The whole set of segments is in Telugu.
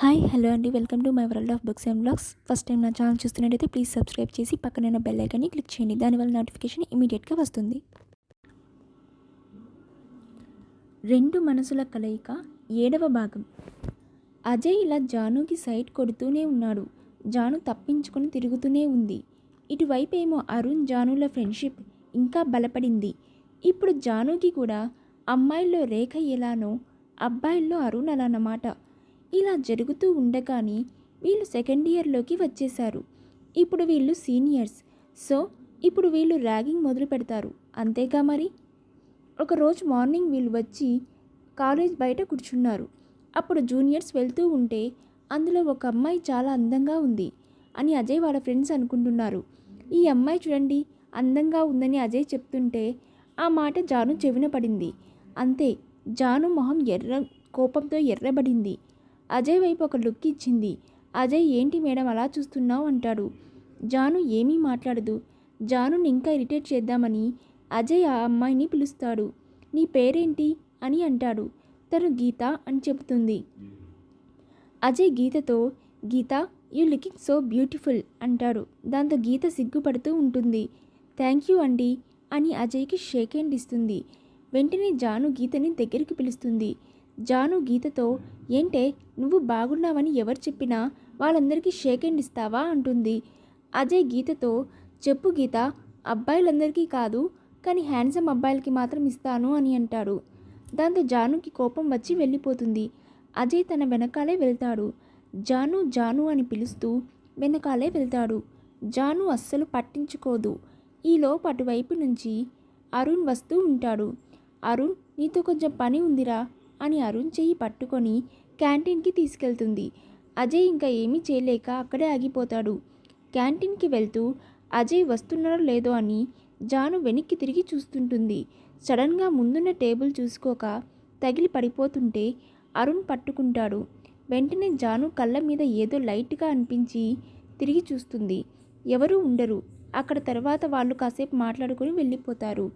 హాయ్ హలో అండి. Welcome to my world of books and blogs. First time నా ఛానల్ చూస్తున్నట్టయితే ప్లీజ్ సబ్స్క్రైబ్ చేసి పక్కన బెల్ ఐకాన్ని క్లిక్ చేయండి. దానివల్ల నోటిఫికేషన్ ఇమీడియట్గా వస్తుంది. రెండు మనసుల కలయిక ఏడవ భాగం. అజయ్ ఇలా జానుకి సైట్ కొడుతూనే ఉన్నాడు. జాను తప్పించుకొని తిరుగుతూనే ఉంది. ఇటువైపు ఏమో అరుణ్ జానుల ఫ్రెండ్షిప్ ఇంకా బలపడింది. ఇప్పుడు జానుకి కూడా అమ్మాయిల్లో రేఖ ఎలానో అబ్బాయిల్లో అరుణ్ అలా అన్నమాట. ఇలా జరుగుతూ ఉండగానే వీళ్ళు సెకండ్ ఇయర్లోకి వచ్చేశారు. ఇప్పుడు వీళ్ళు సీనియర్స్. సో ఇప్పుడు వీళ్ళు ర్యాగింగ్ మొదలు పెడతారు. అంతేగా మరి? ఒకరోజు మార్నింగ్ వీళ్ళు వచ్చి కాలేజ్ బయట కూర్చున్నారు. అప్పుడు జూనియర్స్ వెళ్తూ ఉంటే అందులో ఒక అమ్మాయి చాలా అందంగా ఉంది అని అజయ్ వాళ్ళ ఫ్రెండ్స్ అనుకుంటున్నారు. ఈ అమ్మాయి చూడండి అందంగా ఉందని అజయ్ చెప్తుంటే ఆ మాట జాను చెవిన పడింది. అంతే జాను మొహం ఎర్ర కోపంతో ఎర్రబడింది. అజయ్ వైపు ఒక లుక్ ఇచ్చింది. అజయ్ ఏంటి మేడం అలా చూస్తున్నావు? అంటాడు. జాను ఏమీ మాట్లాడదు. జానుని ఇంకా ఇరిటేట్ చేద్దామని అజయ్ ఆ అమ్మాయిని పిలుస్తాడు. నీ పేరేంటి? అని అంటాడు. తను గీత అని చెబుతుంది. Ajay గీతతో Geeta you looking so beautiful అంటాడు. దాంతో గీత సిగ్గుపడుతూ ఉంటుంది. థ్యాంక్ యూ అండి అని అజయ్కి షేక్ హ్యాండ్ ఇస్తుంది. వెంటనే జాను గీతని దగ్గరికి పిలుస్తుంది. జాను గీతతో ఏంటే నువ్వు బాగున్నావని ఎవరు చెప్పినా వాళ్ళందరికీ షేక్ హ్యాండ్ ఇస్తావా అంటుంది. అజయ్ గీతతో చెప్పు గీత అబ్బాయిలందరికీ కాదు కానీ హ్యాండ్సమ్ అబ్బాయిలకి మాత్రం ఇస్తాను అని అంటాడు. దాంతో జానుకి కోపం వచ్చి వెళ్ళిపోతుంది. అజయ్ తన వెనకాలే వెళ్తాడు. జాను జాను అని పిలుస్తూ వెనకాలే వెళ్తాడు. జాను అస్సలు పట్టించుకోదు. ఈలోపు అటువైపు నుంచి అరుణ్ వస్తూ ఉంటాడు. అరుణ్ నీతో కొంచెం పని ఉందిరా అని అరుణ్ చెయ్యి పట్టుకొని క్యాంటీన్కి తీసుకెళ్తుంది. అజయ్ ఇంకా ఏమీ చేయలేక అక్కడే ఆగిపోతాడు. క్యాంటీన్కి వెళ్తూ అజయ్ వస్తున్నాడో లేదో అని జాను వెనక్కి తిరిగి చూస్తుంటుంది. సడన్గా ముందున్న టేబుల్ చూసుకోక తగిలి పడిపోతుంటే అరుణ్ పట్టుకుంటాడు. వెంటనే జాను కళ్ళ మీద ఏదో లైట్గా అనిపించి తిరిగి చూస్తుంది. ఎవరూ ఉండరు. అక్కడ తర్వాత వాళ్ళు కాసేపు మాట్లాడుకొని వెళ్ళిపోతారు.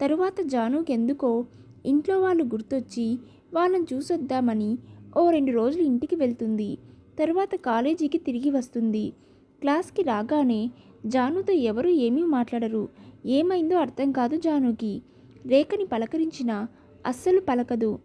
తరువాత జానుకెందుకో ఇంట్లో వాళ్ళు గుర్తొచ్చి వాళ్ళని చూసొద్దామని ఓ రెండు రోజులు ఇంటికి వెళ్తుంది. తర్వాత కాలేజీకి తిరిగి వస్తుంది. క్లాస్కి రాగానే జానుతో ఎవరు ఏమీ మాట్లాడరు. ఏమైందో అర్థం కాదు జానుకి. రేఖని పలకరించిన అస్సలు పలకదు.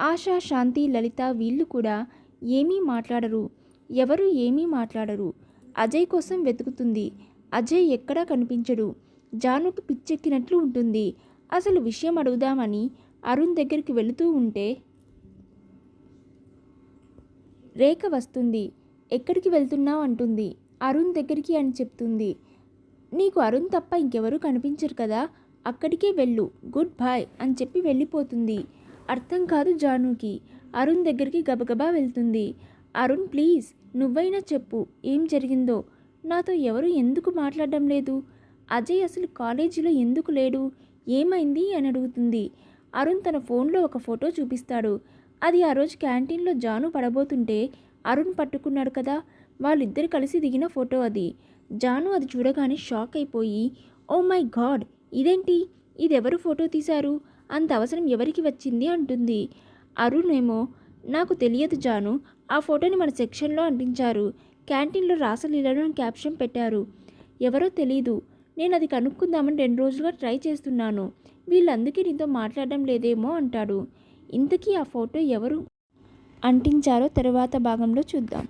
ఆశా శాంతి లలిత వీళ్ళు కూడా ఏమీ మాట్లాడరు. ఎవరు ఏమీ మాట్లాడరు. అజయ్ కోసం వెతుకుతుంది. అజయ్ ఎక్కడా కనిపించడు. జానుకి పిచ్చెక్కినట్లు ఉంటుంది. అసలు విషయం అడుగుదామని అరుణ్ దగ్గరికి వెళుతూ ఉంటే రేఖ వస్తుంది. ఎక్కడికి వెళ్తున్నావు? అంటుంది. అరుణ్ దగ్గరికి అని చెప్తుంది. నీకు అరుణ్ తప్ప ఇంకెవరూ కనిపించరు కదా? అక్కడికే వెళ్ళు. గుడ్ బాయ్ అని చెప్పి వెళ్ళిపోతుంది. అర్థం కాదు జానుకి. అరుణ్ దగ్గరికి గబగబా వెళ్తుంది. అరుణ్ ప్లీజ్ నువ్వైనా చెప్పు. ఏం జరిగిందో? నాతో ఎవరు ఎందుకు మాట్లాడడం లేదు? అజయ్ అసలు కాలేజీలో ఎందుకు లేడు? ఏమైంది? అని అడుగుతుంది. అరుణ్ తన ఫోన్లో ఒక ఫోటో చూపిస్తాడు. అది ఆ రోజు క్యాంటీన్లో జాను పడబోతుంటే అరుణ్ పట్టుకున్నాడు కదా. వాళ్ళిద్దరు కలిసి దిగిన ఫోటో అది. జాను అది చూడగానే షాక్ అయిపోయి ఓ మై గాడ్! ఇదేంటి? ఇది ఎవరు ఫోటో తీశారు? అంత అవసరం ఎవరికి వచ్చింది? అంటుంది. అరుణ్ ఏమో నాకు తెలియదు జాను. ఆ ఫోటోని మన సెక్షన్లో అంటించారు. క్యాంటీన్లో రాసలీలను క్యాప్షన్ పెట్టారు. ఎవరో తెలీదు. నేను అది కనుక్కుందామని రెండు రోజులుగా ట్రై చేస్తున్నాను. వీళ్ళందుకే నీతో మాట్లాడడం లేదేమో అంటాడు. ఇంతకీ ఆ ఫోటో ఎవరు అంటించారో తరువాత భాగంలో చూద్దాం.